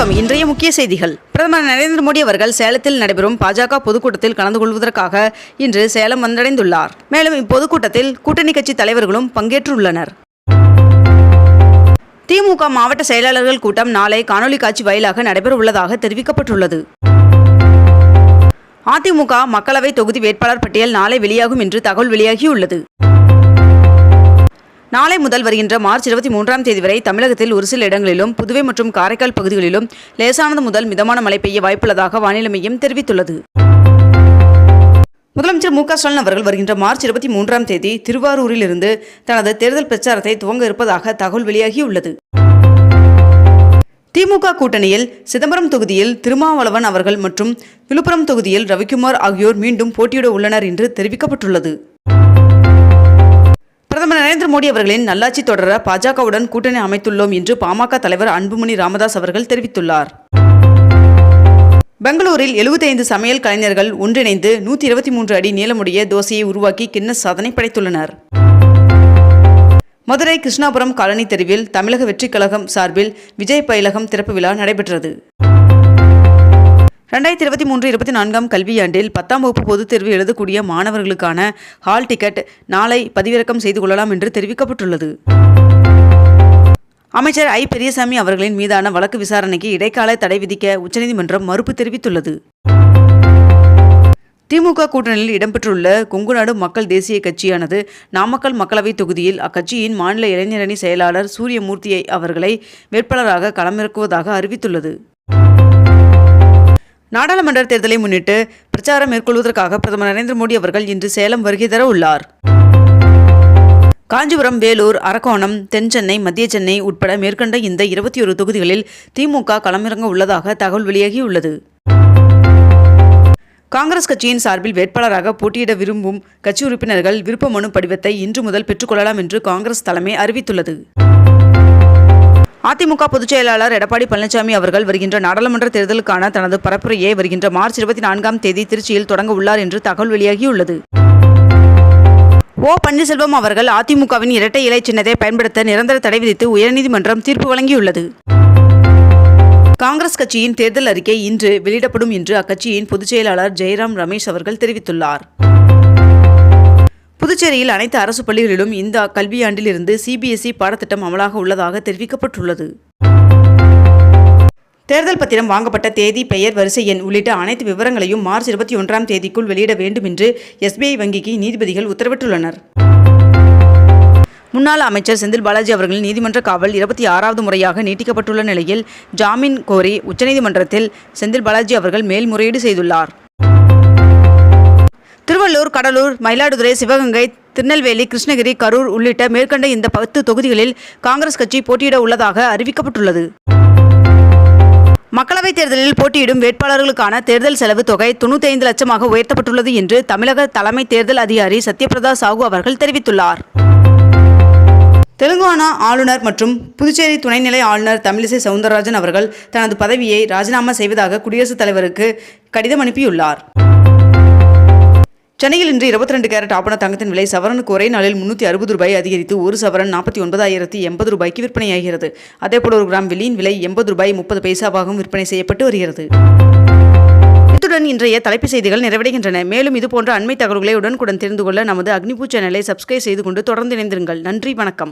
வணக்கம். இன்றைய முக்கிய செய்திகள். பிரதமர் நரேந்திர மோடி அவர்கள் சேலத்தில் நடைபெறும் பாஜக பொதுக்கூட்டத்தில் கலந்து கொள்வதற்காக இன்று சேலம் வந்தடைந்துள்ளார். மேலும் இப்பொதுக்கூட்டத்தில் கூட்டணி கட்சி தலைவர்களும் பங்கேற்றுள்ளனர். திமுக மாவட்ட செயலாளர்கள் கூட்டம் நாளை காணொலி காட்சி வாயிலாக நடைபெற உள்ளதாக தெரிவிக்கப்பட்டுள்ளது. அதிமுக மக்களவை தொகுதி வேட்பாளர் பட்டியல் நாளை வெளியாகும் என்று தகவல் வெளியாகியுள்ளது. நாளை முதல் வருகின்ற மார்ச் இருபத்தி மூன்றாம் தேதி வரை தமிழகத்தில் ஒரு சில இடங்களிலும் புதுவை மற்றும் காரைக்கால் பகுதிகளிலும் லேசானது முதல் மிதமான மழை பெய்ய வாய்ப்புள்ளதாக வானிலை மையம் தெரிவித்துள்ளது. முதலமைச்சர் மு க ஸ்டாலின் அவர்கள் வருகின்ற மார்ச் இருபத்தி மூன்றாம் தேதி திருவாரூரில் இருந்து தனது தேர்தல் பிரச்சாரத்தை துவங்க இருப்பதாக தகவல் வெளியாகியுள்ளது. திமுக கூட்டணியில் சிதம்பரம் தொகுதியில் திருமாவளவன் அவர்கள் மற்றும் விழுப்புரம் தொகுதியில் ரவிக்குமார் ஆகியோர் மீண்டும் போட்டியிட உள்ளனர் என்று தெரிவிக்கப்பட்டுள்ளது. நரேந்திர மோடி அவர்களின் நல்லாட்சி தொடர பாஜகவுடன் கூட்டணி அமைத்துள்ளோம் என்று பாமக தலைவர் அன்புமணி ராமதாஸ் அவர்கள் தெரிவித்துள்ளார். பெங்களூரில் 75 சமையல் கலைஞர்கள் ஒன்றிணைந்து நூற்றி இருபத்தி மூன்று அடி நீளமுடைய தோசையை உருவாக்கி கின்னஸ் சாதனை படைத்துள்ளனர். மதுரை கிருஷ்ணாபுரம் காலனி தெருவில் தமிழக வெற்றிக் கழகம் சார்பில் விஜய் பயிலகம் திறப்பு விழா நடைபெற்றது. ரெண்டாயிரத்தி இருபத்தி மூன்று இருபத்தி நான்காம் கல்வியாண்டில் பத்தாம் வகுப்பு பொதுத் தேர்வு எழுதக்கூடிய மாணவர்களுக்கான ஹால் டிக்கெட் நாளை பதிவிறக்கம் செய்து கொள்ளலாம் என்று தெரிவிக்கப்பட்டுள்ளது. அமைச்சர் ஐ. பெரியசாமி அவர்களின் மீதான வழக்கு விசாரணைக்கு இடைக்கால தடை விதிக்க உச்சநீதிமன்றம் மறுப்பு தெரிவித்துள்ளது. திமுக கூட்டணியில் இடம்பெற்றுள்ள கொங்குநாடு மக்கள் தேசிய கட்சியானது நாமக்கல் மக்களவைத் தொகுதியில் அக்கட்சியின் மாநில இளைஞரணி செயலாளர் சூரியமூர்த்தியை அவர்களை வேட்பாளராக களமிறக்குவதாக அறிவித்துள்ளது. நாடாளுமன்ற தேர்தலை முன்னிட்டு பிரச்சாரம் மேற்கொள்வதற்காக பிரதமர் நரேந்திர மோடி அவர்கள் இன்று சேலம் வருகை தர உள்ளார். காஞ்சிபுரம் வேலூர் அரக்கோணம் தென் சென்னை மத்திய சென்னை உட்பட மேற்கண்ட இந்த இருபத்தி ஒரு தொகுதிகளில் திமுக களமிறங்க உள்ளதாக தகவல் வெளியாகியுள்ளது. காங்கிரஸ் கட்சியின் சார்பில் வேட்பாளராக போட்டியிட விரும்பும் கட்சி உறுப்பினர்கள் விருப்ப மனு படிவத்தை இன்று முதல் பெற்றுக்கொள்ளலாம் என்று காங்கிரஸ் தலைமை அறிவித்துள்ளது. அதிமுக பொதுச் செயலாளர் எடப்பாடி பழனிசாமி அவர்கள் வருகின்ற நாடாளுமன்ற தேர்தலுக்கான தனது பரப்புரையை வருகின்ற மார்ச் இருபத்தி நான்காம் தேதி திருச்சியில் தொடங்க உள்ளார் என்று தகவல் வெளியாகியுள்ளது. ஓ பன்னீர்செல்வம் அவர்கள் அதிமுகவின் இரட்டை இலை சின்னத்தை பயன்படுத்த நிரந்தர தடை விதித்து உயர்நீதிமன்றம் தீர்ப்பு வழங்கியுள்ளது. காங்கிரஸ் கட்சியின் தேர்தல் அறிக்கை இன்று வெளியிடப்படும் என்று அக்கட்சியின் பொதுச் செயலாளர் ஜெயராம் ரமேஷ் அவர்கள் தெரிவித்துள்ளார். புதுச்சேரியில் அனைத்து அரசு பள்ளிகளிலும் இந்த கல்வியாண்டிலிருந்து சிபிஎஸ்இ பாடத்திட்டம் அமலாக உள்ளதாக தெரிவிக்கப்பட்டுள்ளது. தேர்தல் பத்திரம் வாங்கப்பட்ட தேதி பெயர் வரிசை எண் உள்ளிட்ட அனைத்து விவரங்களையும் மார்ச் இருபத்தி ஒன்றாம் தேதிக்குள் வெளியிட வேண்டும் என்று எஸ்பிஐ வங்கிக்கு நீதிபதிகள் உத்தரவிட்டுள்ளனர். முன்னாள் அமைச்சர் செந்தில் பாலாஜி அவர்களின் நீதிமன்ற காவல் இருபத்தி ஆறாவது முறையாக நீட்டிக்கப்பட்டுள்ள நிலையில் ஜாமீன் கோரி உச்சநீதிமன்றத்தில் செந்தில் பாலாஜி அவர்கள் மேல்முறையீடு செய்துள்ளார். திருவள்ளூர் கடலூர் மயிலாடுதுறை சிவகங்கை திருநெல்வேலி கிருஷ்ணகிரி கரூர் உள்ளிட்ட மேற்கண்ட இந்த பத்து தொகுதிகளில் காங்கிரஸ் கட்சி போட்டியிட உள்ளதாக அறிவிக்கப்பட்டுள்ளது. மக்களவைத் தேர்தலில் போட்டியிடும் வேட்பாளர்களுக்கான தேர்தல் செலவு தொகை தொண்ணூற்றி ஐந்து லட்சமாக உயர்த்தப்பட்டுள்ளது என்று தமிழக தலைமை தேர்தல் அதிகாரி சத்யபிரதா சாஹூ அவர்கள் தெரிவித்துள்ளார். தெலுங்கானா ஆளுநர் மற்றும் புதுச்சேரி துணைநிலை ஆளுநர் தமிழிசை சவுந்தரராஜன் அவர்கள் தனது பதவியை ராஜினாமா செய்வதாக குடியரசுத் தலைவருக்கு கடிதம் அனுப்பியுள்ளார். சென்னையில் இன்று இருபத்தி ரெண்டு கேரட் ஆபண தங்கத்தின் விலை சவரனுக்கு ஒரே நாளில் முன்னூற்றி அறுபது ரூபாய் அதிகரித்து ஒரு சவரன் நாற்பத்தி ஒன்பதாயிரத்தி எண்பது ரூபாய்க்கு விற்பனையாகிறது. அதேபோல் ஒரு கிராம் வெள்ளியின் விலை எண்பது ரூபாய் முப்பது பைசாவாகவும் விற்பனை செய்யப்பட்டு வருகிறது. இத்துடன் இன்றைய தலைப்பு செய்திகள் நிறைவடைகின்றன. மேலும் இதுபோன்ற அண்மை தகவல்களை உடனுக்குடன் தெரிந்து கொள்ள நமது அக்னிபூ சேனலை சப்ஸ்கிரைப் செய்து கொண்டு தொடர்ந்து இணைந்திருங்கள். நன்றி வணக்கம்.